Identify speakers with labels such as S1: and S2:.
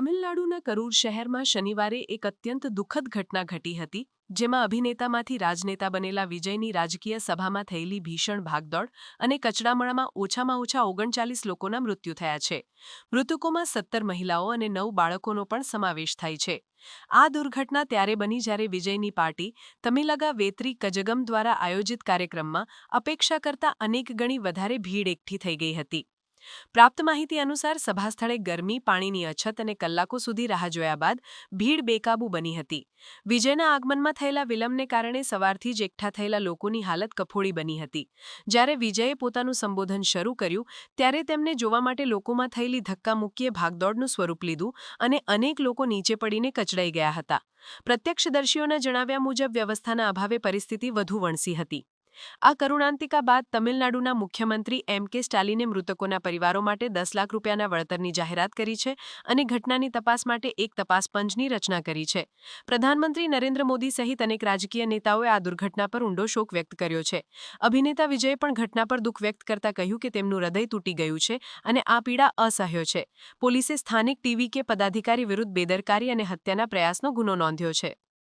S1: તમિલનાડુના કરૂર શહેરમાં શનિવારે એક અત્યંત દુઃખદ ઘટના ઘટી હતી, જેમાં અભિનેતામાંથી રાજનેતા બનેલા વિજયની રાજકીય સભામાં થયેલી ભીષણ ભાગદોડ અને કચડામણામાં ઓછામાં ઓછા ઓગણચાલીસ લોકોના મૃત્યુ થયા છે. મૃતકોમાં સત્તર મહિલાઓ અને નવ બાળકોનો પણ સમાવેશ થાય છે. આ દુર્ઘટના ત્યારે બની જ્યારે વિજયની પાર્ટી તમિલગા વેત્રી કજગમ દ્વારા આયોજિત કાર્યક્રમમાં અપેક્ષા કરતા અનેક ગણી વધારે ભીડ એકઠી થઈ ગઈ હતી. પ્રાપ્ત માહિતી અનુસાર સભાસ્થળે ગરમી, પાણીની અછત અને કલાકો સુધી રાહ જોયા બાદ ભીડ બેકાબુ બની હતી. વિજયના આગમનમાં થયેલા વિલંબને કારણે સવારથી જ એકઠા થયેલા લોકોની હાલત કફોડી બની હતી. જ્યારે વિજયે પોતાનું સંબોધન શરૂ કર્યું, ત્યારે તેમને જોવા માટે લોકોમાં થયેલી ધક્કામુક્કીએ ભાગદોડનું સ્વરૂપ લીધું અને અનેક લોકો નીચે પડીને કચડાઈ ગયા હતા. પ્રત્યક્ષદર્શીઓના જણાવ્યા મુજબ વ્યવસ્થાના અભાવે પરિસ્થિતિ વધુ વણસી હતી. આ કરુણાંતિકા બાદ તમિલનાડુના મુખ્યમંત્રી એમ કે સ્ટાલિને મૃતકોના પરિવારો માટે દસ લાખ રૂપિયાના વળતરની જાહેરાત કરી છે અને ઘટનાની તપાસ માટે એક તપાસ પંચની રચના કરી છે. પ્રધાનમંત્રી નરેન્દ્ર મોદી સહિત અનેક રાજકીય નેતાઓએ આ દુર્ઘટના પર ઊંડો શોક વ્યક્ત કર્યો છે. અભિનેતા વિજયે પણ ઘટના પર દુઃખ વ્યક્ત કરતા કહ્યું કે તેમનું હૃદય તૂટી ગયું છે અને આ પીડા અસહ્ય છે. પોલીસે સ્થાનિક ટીવી કે પદાધિકારી વિરુદ્ધ બેદરકારી અને હત્યાના પ્રયાસનો ગુનો નોંધ્યો છે.